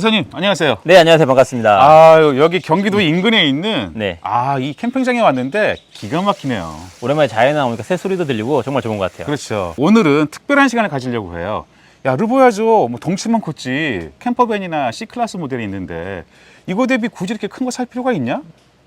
이사님 안녕하세요. 네, 안녕하세요. 반갑습니다. 아 여기 경기도 인근에 있는 네. 아 이 캠핑장에 왔는데 기가 막히네요. 오랜만에 자연에 나오니까 새 소리도 들리고 정말 좋은 것 같아요. 그렇죠. 오늘은 특별한 시간을 가지려고 해요. 야 르보야죠. 뭐 덩치만 컸지 캠퍼밴이나 C 클래스 모델이 있는데 이거 대비 굳이 이렇게 큰 거 살 필요가 있냐?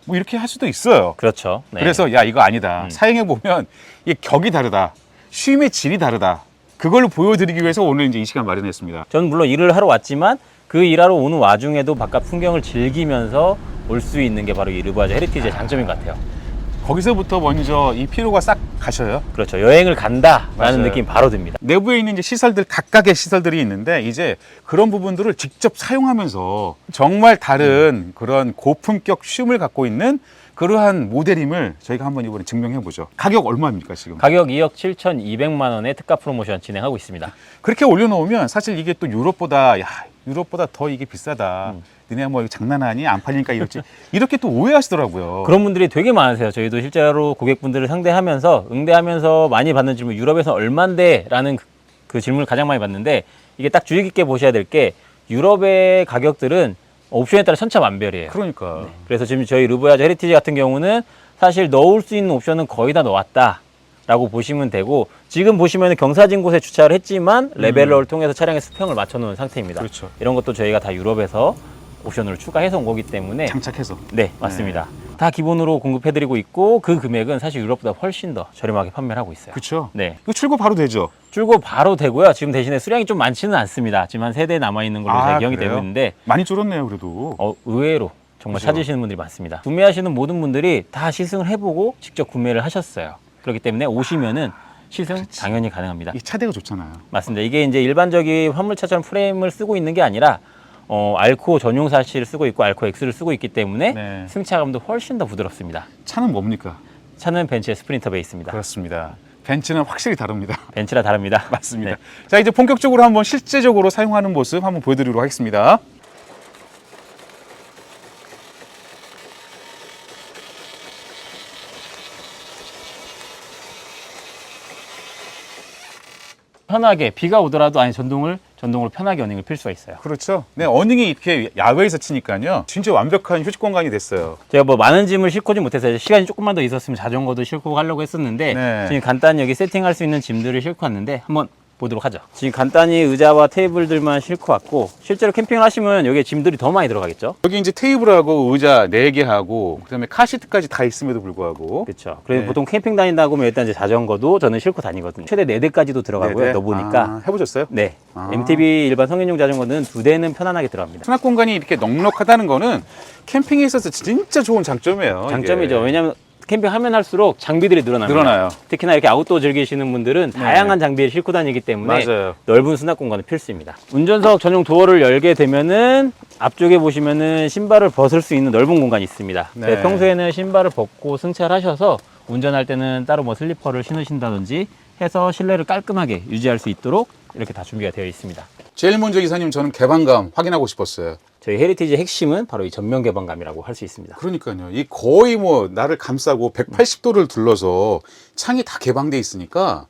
뭐 이렇게 할 수도 있어요. 그렇죠. 네. 그래서 야 이거 아니다. 음. 사용해 보면 이게 격이 다르다. 쉼의 질이 다르다. 그걸 보여드리기 위해서 오늘 이제 이 시간 마련했습니다. 저는 물론 일을 하러 왔지만 그 일하러 오는 와중에도 바깥 풍경을 즐기면서 올 수 있는 게 바로 이 르바즈 헤리티지의 장점인 것 같아요. 거기서부터 먼저 이 피로가 싹 가셔요. 그렇죠. 여행을 간다라는 맞아요. 느낌 바로 듭니다. 내부에 있는 이제 시설들 각각의 시설들이 있는데 이제 그런 부분들을 직접 사용하면서 정말 다른 그런 고품격 쉼을 갖고 있는 그러한 모델임을 저희가 한번 이번에 증명해 보죠. 가격 얼마입니까 지금? 가격 2억 7,200만 원의 특가 프로모션 진행하고 있습니다. 그렇게 올려놓으면 사실 이게 또 유럽보다 야 유럽보다 더 이게 비싸다. 니네 뭐 이거 장난하니 안 팔리니까 이렇지 이렇게 또 오해하시더라고요. 그런 분들이 되게 많으세요. 저희도 실제로 고객분들을 상대하면서 응대하면서 많이 받는 질문, 유럽에서 얼만데? 라는 그, 그 질문을 가장 많이 받는데 이게 딱 주의 깊게 보셔야 될 게 유럽의 가격들은 옵션에 따라 천차만별이에요. 그러니까 그래서 지금 저희 르보야즈 헤리티지 같은 경우는 사실 넣을 수 있는 옵션은 거의 다 넣었다. 라고 보시면 되고 지금 보시면 경사진 곳에 주차를 했지만 레벨러를 통해서 차량의 수평을 맞춰 놓은 상태입니다. 그렇죠. 이런 것도 저희가 다 유럽에서 옵션으로 추가해서 온 거기 때문에 장착해서 네, 맞습니다. 다 기본으로 공급해드리고 있고 그 금액은 사실 유럽보다 훨씬 더 저렴하게 판매를 하고 있어요. 그렇죠. 네, 이거 출고 바로 되죠. 줄고 바로 되고요. 지금 대신에 수량이 좀 많지는 않습니다. 지금 한 세 대 남아 있는 걸로 아, 예정이 그래요? 되고 있는데 많이 줄었네요 그래도. 어, 의외로 정말 그죠. 찾으시는 분들이 많습니다. 구매하시는 모든 분들이 다 시승을 해보고 직접 구매를 하셨어요. 그렇기 때문에 오시면은 시승 당연히 가능합니다. 이 차대가 좋잖아요. 맞습니다. 이게 이제 일반적인 화물차처럼 프레임을 쓰고 있는 게 아니라 어, 알코 전용 사시를 쓰고 있고 알코 X를 쓰고 있기 때문에 네. 승차감도 훨씬 더 부드럽습니다. 차는 뭡니까? 차는 벤츠의 스프린터 베이스입니다. 그렇습니다. 벤츠는 확실히 다릅니다. 벤츠라 다릅니다. 맞습니다. 네. 자 이제 본격적으로 한번 실제적으로 사용하는 모습 한번 보여드리도록 하겠습니다. 편하게 비가 오더라도 아니 전동을 전동으로 편하게 어닝을 필 수가 있어요. 그렇죠. 네 어닝이 이렇게 야외에서 치니까요. 진짜 완벽한 휴식 공간이 됐어요. 제가 뭐 많은 짐을 싣고지 못해서 시간이 조금만 더 있었으면 자전거도 싣고 가려고 했었는데 네. 지금 간단히 여기 세팅할 수 있는 짐들을 싣고 왔는데 한번 보도록 하죠. 지금 간단히 의자와 테이블들만 싣고 왔고 실제로 캠핑을 하시면 여기에 짐들이 더 많이 들어가겠죠. 여기 이제 테이블하고 의자 4개 하고 그다음에 카시트까지 다 있음에도 불구하고 그렇죠. 그래서 네. 보통 캠핑 다닌다고 하면 일단 이제 자전거도 저는 싣고 다니거든요. 최대 네 대까지도 들어가고요. 네네. 넣어보니까 아, 해보셨어요? 네. 아. MTB 일반 성인용 자전거는 두 대는 편안하게 들어갑니다. 수납 공간이 이렇게 넉넉하다는 거는 캠핑에 있어서 진짜 좋은 장점이에요. 이게. 장점이죠. 왜냐하면 캠핑하면 할수록 장비들이 늘어납니다. 늘어나요. 특히나 이렇게 아웃도어 즐기시는 분들은 다양한 장비를 싣고 다니기 때문에 맞아요. 넓은 수납 공간은 필수입니다. 운전석 전용 도어를 열게 되면은 앞쪽에 보시면은 신발을 벗을 수 있는 넓은 공간이 있습니다. 네. 네, 평소에는 신발을 벗고 승차하셔서 운전할 때는 따로 뭐 슬리퍼를 신으신다든지 해서 실내를 깔끔하게 유지할 수 있도록 이렇게 다 준비가 되어 있습니다. 제일 먼저 이사님 저는 개방감 확인하고 싶었어요. 저희 헤리티지 핵심은 바로 이 전면 개방감이라고 할 수 있습니다. 그러니까요. 이 거의 뭐 나를 감싸고 180도를 둘러서 창이 다 개방돼 있으니까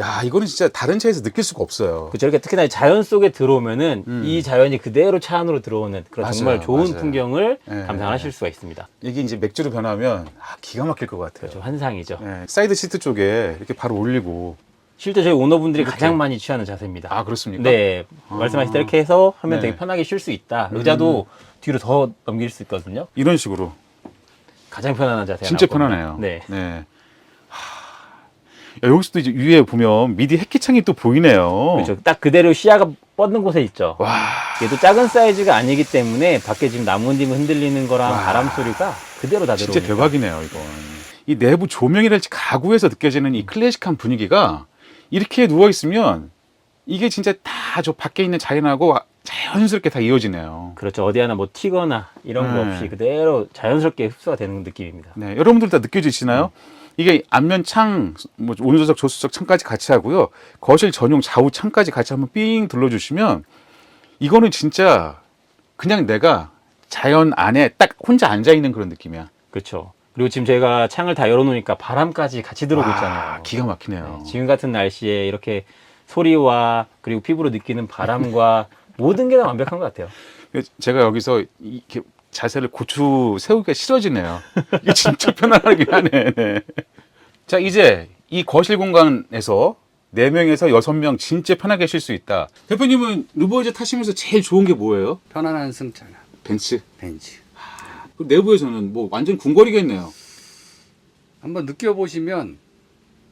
야 이거는 진짜 다른 차에서 느낄 수가 없어요. 그렇죠. 이렇게 특히나 자연 속에 들어오면은 음. 이 자연이 그대로 차 안으로 들어오는 그런 정말 맞아요, 좋은 맞아요. 풍경을 네. 감상하실 수가 있습니다. 이게 이제 맥주로 변하면 아, 기가 막힐 것 같아요. 좀 환상이죠. 네, 사이드 시트 쪽에 이렇게 바로 올리고 실제 저희 오너분들이 가장 많이 취하는 자세입니다. 아 그렇습니까? 네, 아. 말씀하신 대로 이렇게 해서 하면 네. 되게 편하게 쉴 수 있다. 의자도 뒤로 더 넘길 수 있거든요. 이런 식으로 가장 편안한 자세. 진짜 편하네요. 네. 하... 야, 여기서도 이제 위에 보면 미디 햇기창이 또 보이네요. 그렇죠. 딱 그대로 시야가 뻗는 곳에 있죠. 와, 얘도 작은 사이즈가 아니기 때문에 밖에 지금 나무 잎 흔들리는 거랑 와. 바람 소리가 그대로 다 진짜 들어오니까. 대박이네요, 이건. 이 내부 조명이랄지 가구에서 느껴지는 이 클래식한 분위기가 이렇게 누워 있으면 이게 진짜 다 저 밖에 있는 자연하고 자연스럽게 다 이어지네요. 그렇죠. 어디 하나 뭐 튀거나 이런 거 네. 없이 그대로 자연스럽게 흡수가 되는 느낌입니다. 네, 여러분들 다 느껴지시나요? 이게 앞면 창, 뭐 온수석, 조수석 창까지 같이 하고요. 거실 전용 좌우 창까지 같이 한번 삥 둘러주시면 이거는 진짜 그냥 내가 자연 안에 딱 혼자 앉아 있는 그런 느낌이야. 그렇죠. 그리고 지금 제가 창을 다 열어놓으니까 바람까지 같이 들어오고 와, 있잖아요. 기가 막히네요. 네, 지금 같은 날씨에 이렇게 소리와 그리고 피부로 느끼는 바람과 모든 게 다 완벽한 것 같아요. 제가 여기서 이렇게 자세를 고추 세우기가 싫어지네요. 이게 진짜 편안하긴 하네. 네. 자, 이제 이 거실 공간에서 4명에서 6명 진짜 편하게 쉴 수 있다. 대표님은 루버이즈 타시면서 제일 좋은 게 뭐예요? 편안한 승차가 벤츠. 벤츠. 그럼 내부에서는 뭐 완전 궁궐이겠네요. 한번 느껴보시면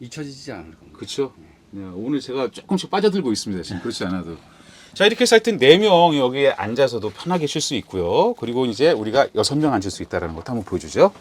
잊혀지지 않을 겁니다. 그렇죠. 네, 오늘 제가 조금씩 빠져들고 있습니다. 지금 그렇지 않아도. 자 이렇게 해서 하여튼 4명 여기에 앉아서도 편하게 쉴 수 있고요. 그리고 이제 우리가 6명 앉을 수 있다는 것도 한번 보여주죠.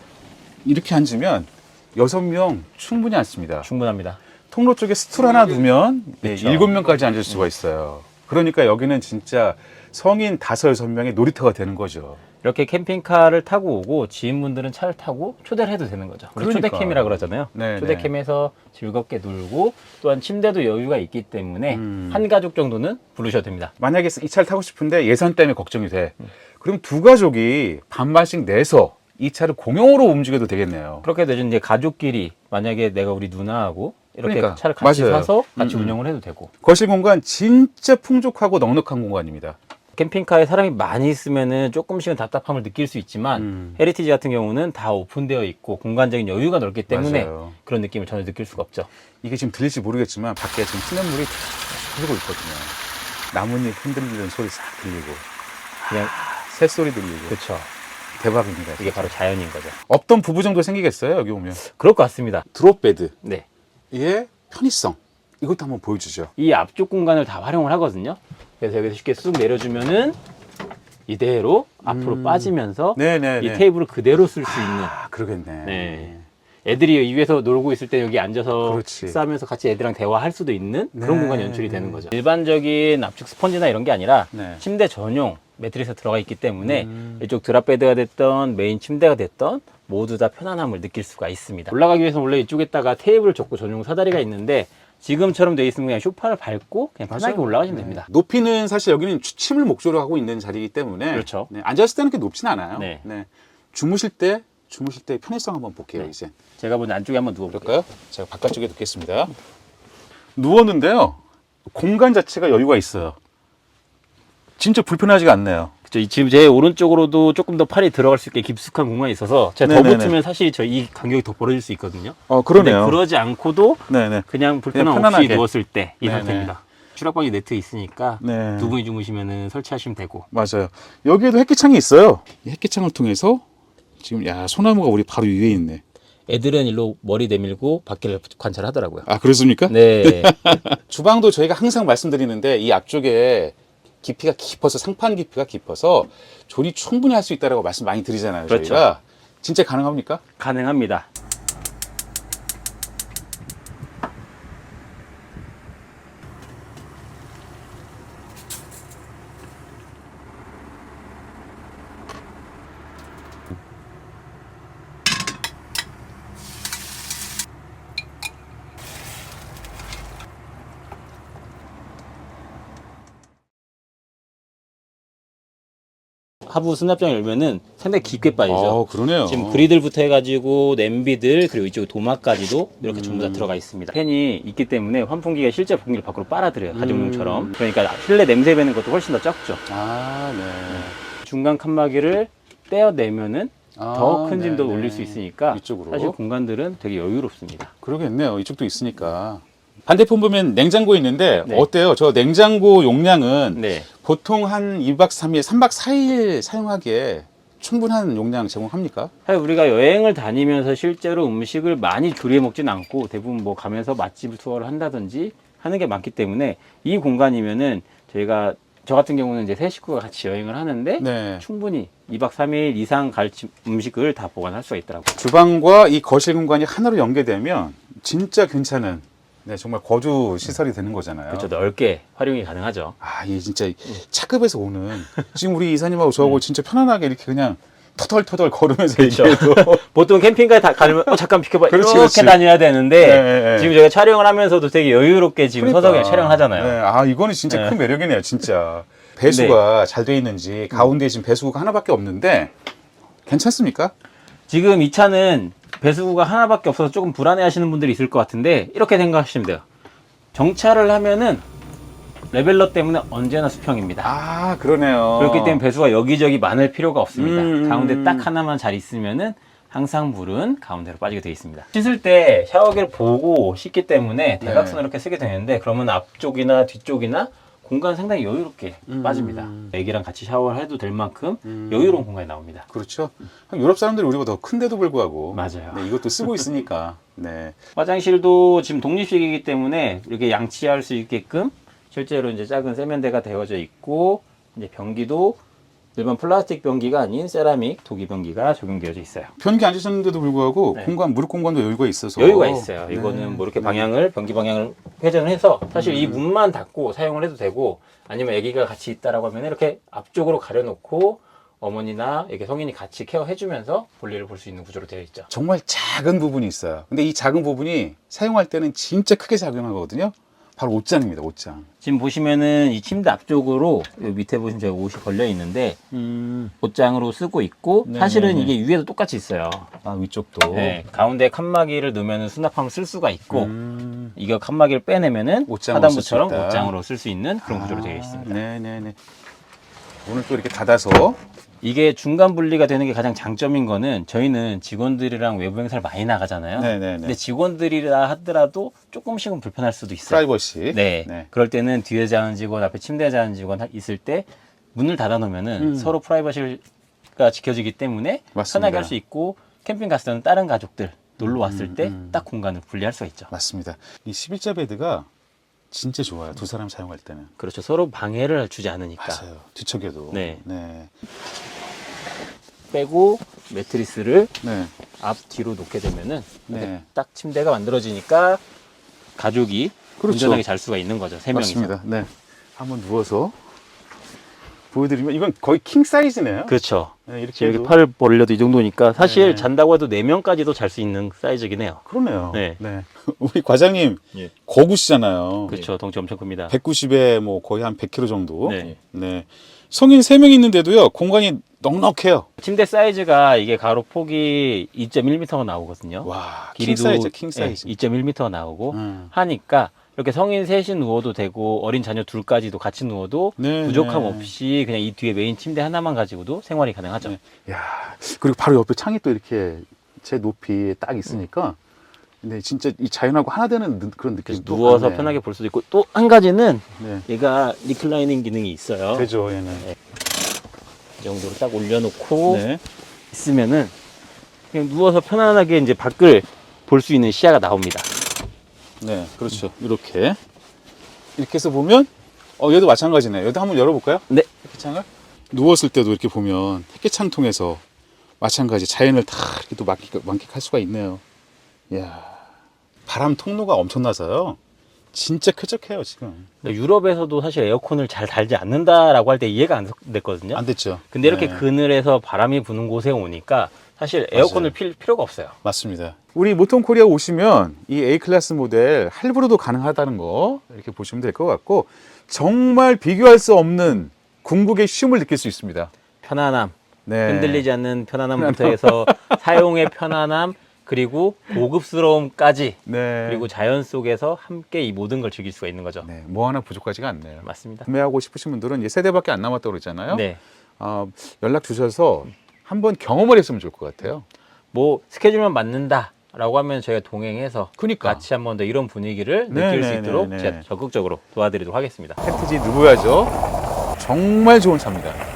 이렇게 앉으면 6명 충분히 앉습니다. 충분합니다. 통로 쪽에 스툴 하나 두면 네, 그쵸. 7명까지 앉을 수가 있어요. 그러니까 여기는 진짜 성인 5, 6명의 놀이터가 되는 거죠. 이렇게 캠핑카를 타고 오고 지인분들은 차를 타고 초대를 해도 되는 거죠. 우리 그러니까. 초대캠이라 그러잖아요. 네, 초대캠에서 즐겁게 놀고 또한 침대도 여유가 있기 때문에 음. 한 가족 정도는 부르셔도 됩니다. 만약에 이 차를 타고 싶은데 예산 때문에 걱정이 돼. 그럼 두 가족이 반반씩 내서 이 차를 공용으로 움직여도 되겠네요. 그렇게 되죠. 이제 가족끼리 만약에 내가 우리 누나하고 이렇게 그러니까. 차를 같이 맞아요. 사서 같이 음, 음. 운영을 해도 되고 거실 공간 진짜 풍족하고 넉넉한 공간입니다. 캠핑카에 사람이 많이 있으면은 조금씩은 답답함을 느낄 수 있지만 음. 헤리티지 같은 경우는 다 오픈되어 있고 공간적인 여유가 넓기 때문에 맞아요. 그런 느낌을 전혀 느낄 수가 없죠. 이게 지금 들릴지 모르겠지만 밖에 지금 시냇물이 쫙 흐르고 있거든요. 나뭇잎 흔들리는 소리 싹 들리고 그냥 새소리 들리고 그렇죠. 대박입니다. 이게 바로 자연인 거죠. 없던 부부 정도 생기겠어요 여기 오면. 그럴 것 같습니다. 드롭 베드. 네. 의 편의성. 이것도 한번 보여주죠. 이 앞쪽 공간을 다 활용을 하거든요. 그래서 여기서 쉽게 쑥 내려주면은 이대로 앞으로 빠지면서 음. 네네. 이 테이블을 그대로 쓸 수 있는. 아 그러겠네. 네. 애들이 이 위에서 놀고 있을 때 여기 앉아서 그렇지. 식사하면서 같이 애들이랑 대화할 수도 있는 네. 그런 공간이 연출이 되는 거죠. 일반적인 압축 스펀지나 이런 게 아니라 네. 침대 전용 매트리스가 들어가 있기 때문에 음. 이쪽 드랍베드가 됐던 메인 침대가 됐던 모두 다 편안함을 느낄 수가 있습니다. 올라가기 위해서 원래 이쪽에다가 테이블을 줬고 전용 사다리가 있는데 지금처럼 돼 있으면 그냥 쇼파를 밟고 그냥 편하게 맞아요. 올라가시면 네. 됩니다. 높이는 사실 여기는 취침을 목조로 하고 있는 자리이기 때문에 그렇죠. 네, 앉았을 때는 그렇게 높진 않아요. 네. 주무실 때 주무실 때 편의성 한번 볼게요 네. 이제. 제가 먼저 안쪽에 한번 누워볼게요. 그럴까요? 제가 바깥쪽에 놓겠습니다. 누웠는데요. 공간 자체가 여유가 있어요. 진짜 불편하지가 않네요. 그쵸, 지금 제 오른쪽으로도 조금 더 팔이 들어갈 수 있게 깊숙한 공간이 있어서 제가 더 네네네. 붙으면 사실 저 이 간격이 더 벌어질 수 있거든요. 어 근데 그러지 않고도 네네. 그냥 불편함 그냥 편안하게. 없이 누웠을 때 이 네네. 상태입니다. 추락방이 네트 있으니까 네. 두 분이 주무시면 설치하시면 되고 맞아요. 여기에도 햇기창이 있어요. 이 햇기창을 통해서 지금 야 소나무가 우리 바로 위에 있네. 애들은 일로 머리 내밀고 밖을 관찰하더라고요. 아 그렇습니까? 네. 주방도 저희가 항상 말씀드리는데 이 앞쪽에 깊이가 깊어서 상판 깊이가 깊어서 조리 충분히 할 수 있다라고 말씀 많이 드리잖아요. 그렇죠. 저희가 진짜 가능합니까? 가능합니다. 하부 수납장 열면은 상당히 깊게 빠지죠. 어, 그러네요. 지금 그리들부터 해가지고 냄비들 그리고 이쪽 도마까지도 이렇게 전부 다 들어가 있습니다. 팬이 있기 때문에 환풍기가 실제 공기를 밖으로 빨아들여요. 가정용처럼. 그러니까 실내 냄새 배는 것도 훨씬 더 적죠. 아, 네. 중간 칸막이를 떼어내면은 아, 더큰 짐도 네네. 올릴 수 있으니까 이쪽으로. 사실 공간들은 되게 여유롭습니다. 그러겠네요. 이쪽도 있으니까. 반대편 보면 냉장고 있는데 네. 어때요? 저 냉장고 용량은 네. 보통 한 2박 3일, 3박 4일 사용하기에 충분한 용량 제공합니까? 사실 우리가 여행을 다니면서 실제로 음식을 많이 조리해 먹진 않고 대부분 뭐 가면서 맛집 투어를 한다든지 하는 게 많기 때문에 이 공간이면은 저희가 저 같은 경우는 이제 세 식구가 같이 여행을 하는데 네. 충분히 2박 3일 이상 갈 지- 음식을 다 보관할 수가 있더라고요. 주방과 이 거실 공간이 하나로 연계되면 진짜 괜찮은 네, 정말 거주 시설이 되는 거잖아요. 그렇죠. 넓게 활용이 가능하죠. 아, 이게 진짜 차급에서 오는 지금 우리 이사님하고 저하고 진짜 편안하게 이렇게 그냥 터덜터덜 걸으면서 그렇죠. 얘기해도 보통 캠핑카에 다 가면 어 잠깐 비켜봐 그렇지, 이렇게 그렇지. 다녀야 되는데 네, 네, 네. 지금 저희가 촬영을 하면서도 되게 여유롭게 지금 서서 그냥 촬영을 하잖아요. 네, 아, 이거는 진짜 네. 큰 매력이네요, 진짜. 배수가 잘 돼 있는지 가운데 지금 배수구가 하나밖에 없는데 괜찮습니까? 지금 이 차는 배수구가 하나밖에 없어서 조금 불안해 하시는 분들이 있을 것 같은데 이렇게 생각하시면 돼요. 정차를 하면은 레벨러 때문에 언제나 수평입니다. 아, 그러네요. 그렇기 때문에 배수가 여기저기 많을 필요가 없습니다. 음, 음, 가운데 음. 딱 하나만 잘 있으면은 항상 물은 가운데로 빠지게 되어 있습니다. 씻을 때 샤워기를 보고 씻기 때문에 네. 대각선으로 이렇게 쓰게 되는데 그러면 앞쪽이나 뒤쪽이나 공간 상당히 여유롭게 음. 빠집니다. 애기랑 같이 샤워를 해도 될 만큼 음. 여유로운 공간이 나옵니다. 그렇죠. 유럽 사람들이 우리보다 더 큰데도 불구하고 맞아요. 네, 이것도 쓰고 있으니까. 네. 화장실도 지금 독립식이기 때문에 이렇게 양치할 수 있게끔 실제로 이제 작은 세면대가 되어져 있고 이제 변기도 일반 플라스틱 변기가 아닌 세라믹 도기 변기가 적용되어져 있어요. 변기 앉으셨는데도 불구하고 네. 공간 무릎 공간도 여유가 있어서 여유가 있어요. 네. 이거는 뭐 이렇게 방향을 변기 방향을 회전을 해서 사실 이 문만 닫고 사용을 해도 되고 아니면 아기가 같이 있다라고 하면 이렇게 앞쪽으로 가려놓고 어머니나 이렇게 성인이 같이 케어해주면서 볼일을 볼 수 있는 구조로 되어 있죠. 정말 작은 부분이 있어요. 근데 이 작은 부분이 사용할 때는 진짜 크게 작용하거든요. 바로 옷장입니다. 옷장. 지금 보시면은 이 침대 앞쪽으로 밑에 보시면 제가 옷이 걸려 있는데 옷장으로 쓰고 있고 네, 사실은 네, 네. 이게 위에도 똑같이 있어요. 아 위쪽도. 네, 가운데 칸막이를 넣으면 수납함을 쓸 수가 있고 음. 이거 칸막이를 빼내면은 옷장으로 하단부처럼 있다. 옷장으로 쓸 수 있는 그런 구조로 되어 있습니다. 네네네. 오늘 또 이렇게 닫아서 이게 중간 분리가 되는 게 가장 장점인 거는 저희는 직원들이랑 외부 행사를 많이 나가잖아요. 네네네. 근데 직원들이라 하더라도 조금씩은 불편할 수도 있어요. 프라이버시. 네. 그럴 때는 뒤에 자는 직원, 앞에 침대에 자는 직원 하- 있을 때 문을 닫아 놓으면은 음. 서로 프라이버시가 지켜지기 때문에 맞습니다. 편하게 할 수 있고 캠핑 갔을 때는 다른 가족들 놀러 왔을 음, 때 음. 딱 공간을 분리할 수가 있죠. 맞습니다. 이 11자 베드가 진짜 좋아요. 두 사람 사용할 때는. 그렇죠. 서로 방해를 주지 않으니까. 맞아요. 뒤척여도. 네. 네. 빼고 매트리스를 네. 앞 뒤로 놓게 되면은 네. 딱 침대가 만들어지니까 가족이 그렇죠. 운전하게 잘 수가 있는 거죠. 세 명이서. 맞습니다. 네. 한번 누워서 보여드리면 이건 거의 킹 사이즈네요. 그렇죠. 네, 이렇게 해도 이렇게 팔을 벌려도 이 정도니까 사실 네. 잔다고 해도 네 명까지도 잘 수 있는 사이즈긴 해요. 그러네요. 네. 우리 과장님 예. 거구시잖아요. 그렇죠. 덩치 엄청 큽니다. 190에 뭐 거의 한 100kg 정도. 네. 네. 성인 3명 있는데도요. 공간이 넉넉해요. 침대 사이즈가 이게 가로 폭이 2.1m가 나오거든요. 와, 킹 길이도 사이즈, 킹 사이즈. 2.1m가 나오고 음. 하니까 이렇게 성인 셋이 누워도 되고 어린 자녀 둘까지도 같이 누워도 네, 부족함 네. 없이 그냥 이 뒤에 메인 침대 하나만 가지고도 생활이 가능하죠. 네. 야, 그리고 바로 옆에 창이 또 이렇게 제 높이에 딱 있으니까 근데 진짜 이 자연하고 하나 되는 느- 그런 느낌이 그래서 또 누워서 강해요. 편하게 볼 수도 있고 또 한 가지는 네. 얘가 리클라이닝 기능이 있어요. 되죠, 얘는. 이 정도로 딱 올려놓고 네. 있으면은 그냥 누워서 편안하게 이제 밖을 볼 수 있는 시야가 나옵니다. 네, 그렇죠. 이렇게 이렇게 해서 보면 어 얘도 마찬가지네요. 얘도 한번 열어볼까요? 네. 햇빛창을 누웠을 때도 이렇게 보면 햇빛창 통해서 마찬가지 자연을 다 이렇게 또 만끽, 만끽할 수가 있네요. 이야, 바람 통로가 엄청나서요. 진짜 쾌적해요 지금. 그러니까 유럽에서도 사실 에어컨을 잘 달지 않는다라고 할 때 이해가 안 됐거든요. 안 됐죠. 근데 이렇게 네, 그늘에서 바람이 부는 곳에 오니까 사실 에어컨을 필 필요가 없어요. 맞습니다. 우리 모통 코리아 오시면 이 A 클래스 모델 할부로도 가능하다는 거 이렇게 보시면 될 것 같고 정말 비교할 수 없는 궁극의 쉼을 느낄 수 있습니다. 편안함, 네. 흔들리지 않는 편안함부터 해서 사용의 편안함 그리고 고급스러움까지 네. 그리고 자연 속에서 함께 이 모든 걸 즐길 수가 있는 거죠. 네, 뭐 하나 부족하지가 않네요. 맞습니다. 구매하고 싶으신 분들은 이제 세대밖에 안 남았다고 그러잖아요. 네. 아, 연락 주셔서 한번 경험을 했으면 좋을 것 같아요. 뭐 스케줄만 맞는다라고 하면 저희가 동행해서 그러니까. 같이 한번 더 이런 분위기를 네, 느낄 수 네, 있도록 네, 네. 제가 적극적으로 도와드리도록 하겠습니다. 펜트지 누구야죠? 정말 좋은 차입니다.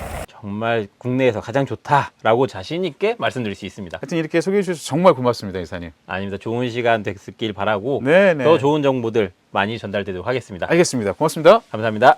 정말 국내에서 가장 좋다라고 자신 있게 말씀드릴 수 있습니다. 하여튼 이렇게 소개해 주셔서 정말 고맙습니다, 이사님. 아닙니다. 좋은 시간 됐길 바라고 네, 네. 더 좋은 정보들 많이 전달되도록 하겠습니다. 알겠습니다. 고맙습니다. 감사합니다.